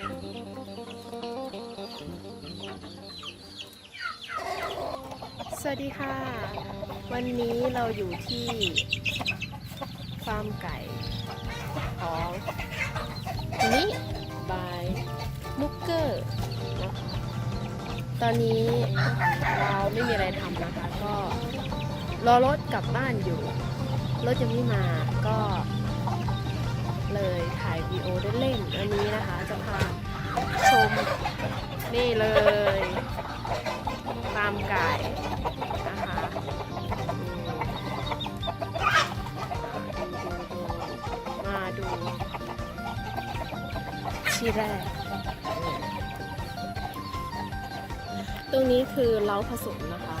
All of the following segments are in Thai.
สวัสดีค่ะ วันนี้เราอยู่ที่ฟาร์มไก่ของนิบายมุกเกอร์นะคะตอนนี้เราไม่มีอะไรทำนะคะ ก็รอรถกลับบ้านอยู่ รถยังไม่มาก็ เลยถ่ายวีดีโอเล่นๆอันนี้นะคะจะพาชมนี่เลยฟาร์มไก่นะคะมมาดูที่แรก ตรงนี้คือเล้าผสมนะคะ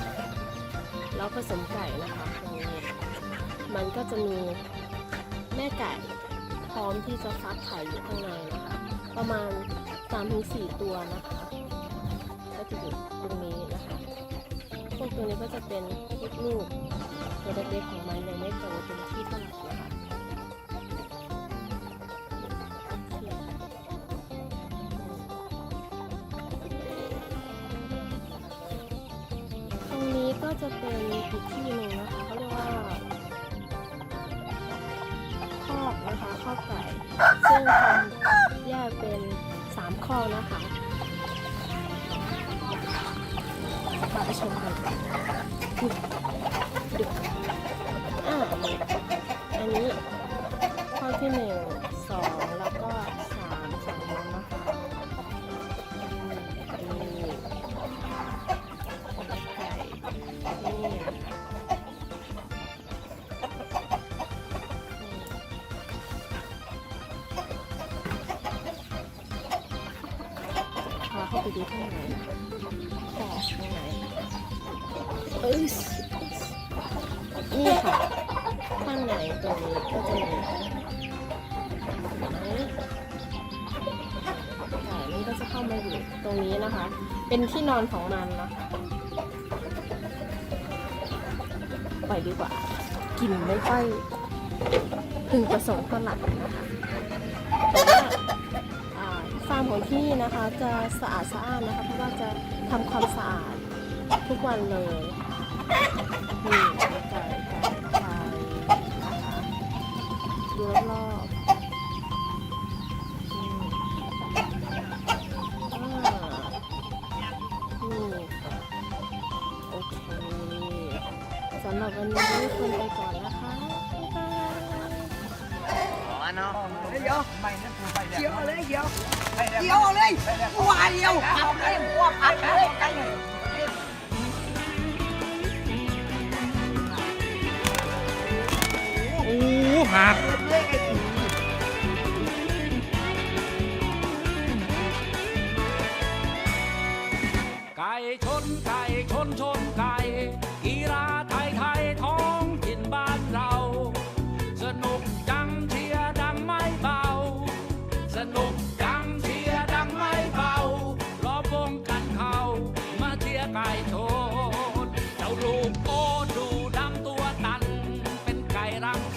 เล้าผสมไก่นะคะตรงนี้มันก็จะมีแม่ไก่ พร้อมที่จะฟักไข่อยู่ข้างในนะคะ ประมาณ3-4ตัวนะคะ ก็จะอยู่ตรงนี้นะคะ พวกตัวนี้ก็จะเป็นลูกๆตัวเล็กๆของมันยังไม่โตเต็มที่เท่าไหร่นะคะตรงนี้ก็จะเป็นอีกที่หนึ่งนะคะเขาเรียกว่า นะคะข้อไก่ซึ่งทำแยกเป็น 3 ข้อนะคะมาไปชมกัน ไปดูข้างในขอบข้างในเอ้ยนี่ค่ะ ข้างในตรงนี้ก็จะมีไก่มันก็จะเข้ามาอยู่ตรงนี้นะคะ เป็นที่นอนของมันนะคะปล่อยดีกว่า กินไม่ค่อยพึงประสงค์เท่าไหร่นะคะ ฟาร์มของที่นะคะจะสะอาดสะอ้านนะคะ เพราะว่าจะทำความสะอาดทุกวันเลยนี่ไก่ไก่ไก่นะคะดูรอบๆอืมอ่านี่โอเคสำหรับวันนี้ควรไปก่อนนะคะ บ๊ายบาย เนาะเดี๋ยวเดี๋ยวเอาเลยเดี๋ยวเดี๋ยวเอาเลยกูว่าเดียวพับเลยกูขับเลยกันเลยโอ้หัก นเ